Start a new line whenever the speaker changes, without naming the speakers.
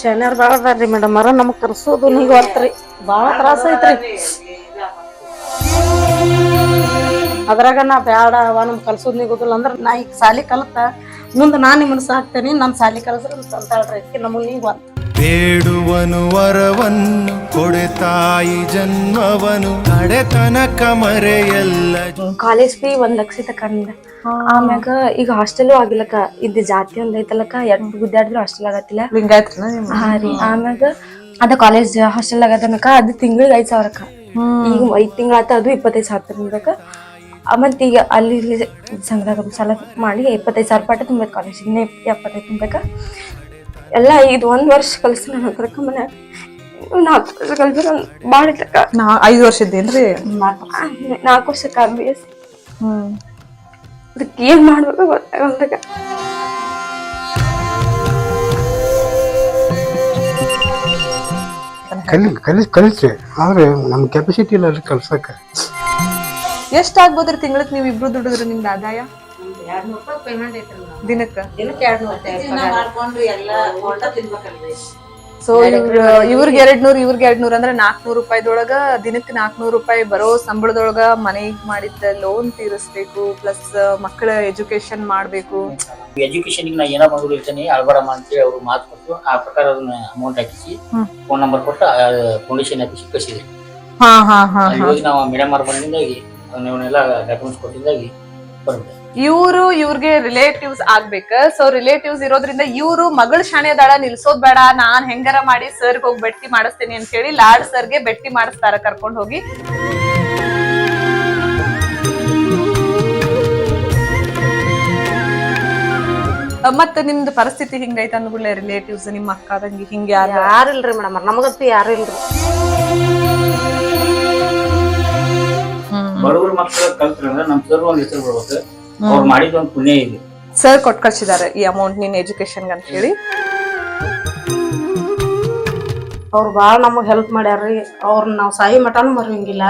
ಶನಿವಾರ ಭಾಳ ಅದಾರ್ರಿ ಮೇಡಮ್ ಅವ್ರ ನಮಗ್ ಕರ್ಸೋದು ನೀವು ಹೊರ್ತ್ರಿ. ಭಾಳ ತ್ರಾಸ ಐತ್ರಿ. ಅದ್ರಾಗ ನಾ ಬ್ಯಾಡ ಅವ ನಮ್ ಕಲ್ಸೋದ್ ನಿಗೋದಿಲ್ಲ ಅಂದ್ರೆ ನಾ ಈಗ ಸಾಲಿ ಕಲತ, ಮುಂದ ನಾ ನಿಮ್ಮನ್ನ ಸಾಕ್ತೇನಿ ನಮ್ ಸಾಲಿ ಕಲಸ್ರಿ ಅಂತ ಹೇಳ್ರಿ. ನಮಗ್ ನೀವು ಒಂದ್
ಬೇಡುವನು ವರವನ್ನು ಕೊಡೆ ತಾಯಿ ಜನ್ಮವನು ಕಡೆತನ ಮರೆಯಲ್ಲ.
ಕಾಲೇಜ್ ಫೀ ಒಂದ್ ಲಕ್ಷ ಕಂಡ ಆಮ್ಯಾಗ ಈಗ ಹಾಸ್ಟೆಲ್ ಆಗಿಲ್ಲಕ್ಕ ಇದ್ ಜಾತಿ ಒಂದ್ ಐತಲಕ ಎಷ್ಟ್ ಗುದ್ದಾಡಿದ್ರು ಹಾಸ್ಟೆಲ್ ಆಗತ್ತಿಲ್ಲ. ಹಾ ರೀ ಆಮ್ಯಾಗ ಅದ ಕಾಲೇಜ್ ಹಾಸ್ಟೆಲ್ ಆಗದನಕ ಅದು ತಿಂಗಳಿಗೆ ಐದ್ ಸಾವಿರಕ್ಕ. ಈಗ ಐದ್ ತಿಂಗಳ ಆತ ಅದು ಇಪ್ಪತ್ತೈದು ಸಾವಿರ ತುಂಬಕ ಮತ್ ಈಗ ಅಲ್ಲಿ ಸಂಘದಾಗ ಸಾಲ ಮಾಡಿ ಇಪ್ಪತ್ತೈದು ಸಾವಿರ ಪಾಠ ತುಂಬೈತ್ ಕಾಲೇಜ್ ಇನ್ನೇ ಎಪ್ಪತ್ತೈದು ತುಂಬಕ ಎಲ್ಲ ಇದು ಒಂದ್ ವರ್ಷ ಕಲ್ಸಿ ನಾನು ಕರ್ಕ ಮನೆ. ನಾಲ್ಕು ವರ್ಷ ಕಲ್ಸಿರ ಭಾಳ ಇತ್ತಕ್ಕ
ನಾ ಐದು ವರ್ಷದ್ದೇನ್ರಿ
ನಾಲ್ಕು ವರ್ಷಕ್ಕೆ ಬಿ ಎಸ್.
ಹ್ಮ್.
ಅದಕ್ಕೆ ಏನ್ ಮಾಡ್ಬೇಕು ಗೊತ್ತಾಗಲ್ದಾಗ
ಕಲಿ ಕಲಿ ಕಲಿಸ್ರಿ. ಆದ್ರೆ ನಮ್ಮ ಕೆಪಾಸಿಟಿ ಇಲ್ಲ ಅಲ್ಲಿ ಕಲ್ಸಕ್ಕೆ.
ಎಷ್ಟಾಗ್ಬೋದ್ರಿ ನೀವು ನೀವ್ ಇಬ್ರು ದುಡಿದ್ರೆ ನಿಮ್ದು ಆದಾಯ? ದಿನಕ್ಕ?
ಮಾಡ್ಕೊಂಡು ಎಲ್ಲ ಊಟ ತಿನ್ಬೇಕಲ್ರಿ.
ಸೊ ಇವ್ರ ಇವ್ರಿಗೆ ಎರಡ್ ನೂರ್ ಇವ್ರಿಗೆ ಎರಡ್ ನೂರ್ ಅಂದ್ರೆ ನಾಲ್ಕನೂರು ರೂಪಾಯಿದೊಳಗ ದಿನಕ್ಕೆ ನಾಲ್ಕನೂರ್ ರೂಪಾಯಿ ಬರೋ ಸಂಬಳದೊಳಗ ಮನೆಗ್ ಮಾಡಿದ್ದ ಲೋನ್ ತೀರಿಸ್ಬೇಕು ಪ್ಲಸ್ ಮಕ್ಕಳ ಎಜುಕೇಶನ್ ಮಾಡ್ಬೇಕು.
ಎಜುಕೇಶನ್ ನಾ ಏನೋ ಮಗಳು ಇರ್ತಾನೆ ಅಳ್ಬಾರಮ್ಮ ಅಂತೇಳಿ ಅವ್ರು ಮಾತು ಕೊಟ್ಟು ಆ ಪ್ರಕಾರ ಅದನ್ನ ಅಮೌಂಟ್ ಹಾಕಿಸಿ ಫೋನ್ ನಂಬರ್ ಕೊಟ್ಟು ಫೌಂಡೇಶನ್ ಆಫೀಸಿಗೆ ಕಳಿಸಿದ್ರಿ
ಹಾ ಹಾ ಹಾ
ಅಲ್ಲಿ ಹೋಗಿ ನಾವು ಮೇಡಮ್ ಅವ್ರ ಬಂದಿಂದಾಗಿ ಅವನ್ನೆಲ್ಲ ಡಾಕ್ಯುಮೆಂಟ್ಸ್ ಕೊಟ್ಟಿದ್ದಾಗಿ
ಇವ್ರು ಇವ್ರಿಗೆ ರಿಲೇಟಿವ್ಸ್ ಆಗ್ಬೇಕು. ಸೊ ರಿಲೇಟಿವ್ಸ್ ಇರೋದ್ರಿಂದ ಇವರು ಮಗಳ ಶಾಣೆ ದಾಳ ನಿಲ್ಸೋದ್ ಬೇಡ. ನಾನ್ ಹೆಂಗಾರ ಮಾಡಿ ಸರ್ಗ್ ಹೋಗಿ ಬೆಟ್ಟಿ ಮಾಡಿಸ್ತೇನೆ ಅಂತ ಹೇಳಿ ಲಾಡ್ ಸರ್ಗೆ ಬೆಟ್ಟಿ ಮಾಡಿಸ್ತಾರ ಕರ್ಕೊಂಡು ಹೋಗಿ. ಮತ್ತೆ ಮತ್ತ್ ನಿಮ್ದು ಪರಿಸ್ಥಿತಿ ಹಿಂಗೈತೆ ಅಂದ್ಬಿಡ್ಲೆ ರಿಲೇಟಿವ್ಸ್ ನಿಮ್ಮ ಅಕ್ಕ ತಂಗಿ ಹಿಂಗ ಯಾರು
ಯಾರಿಲ್ರಿ ಮೇಡಮ್ ನಮಗಂತೂ ಯಾರು ಇಲ್ರಿ
ಬಡವ್ರ ಮಕ್ಕಳ ಕಲ್ತ್ರೆ ಅಂದ್ರೆ ನಮ್ ಸರ್ ಒಂದ್ ಹೆಸರು ಬರ್ಬೇಕು ಅವ್ರು ಮಾಡಿದ ಒಂದ್ ಪುಣ್ಯ ಇದೆ.
ಸರ್ ಕೊಟ್ ಕಳ್ಸಿದ್ದಾರೆ ಈ ಅಮೌಂಟ್ ನಿನ್ ಎಜುಕೇಶನ್ ಅಂತ ಹೇಳಿ.
ಅವ್ರು ಭಾಳ ನಮಗ್ ಹೆಲ್ಪ್ ಮಾಡ್ಯಾರ್ರಿ. ಅವ್ರನ್ನ ನಾವು ಸಾಯಿ ಮಠನೂ ಮರವಂಗಿಲ್ಲ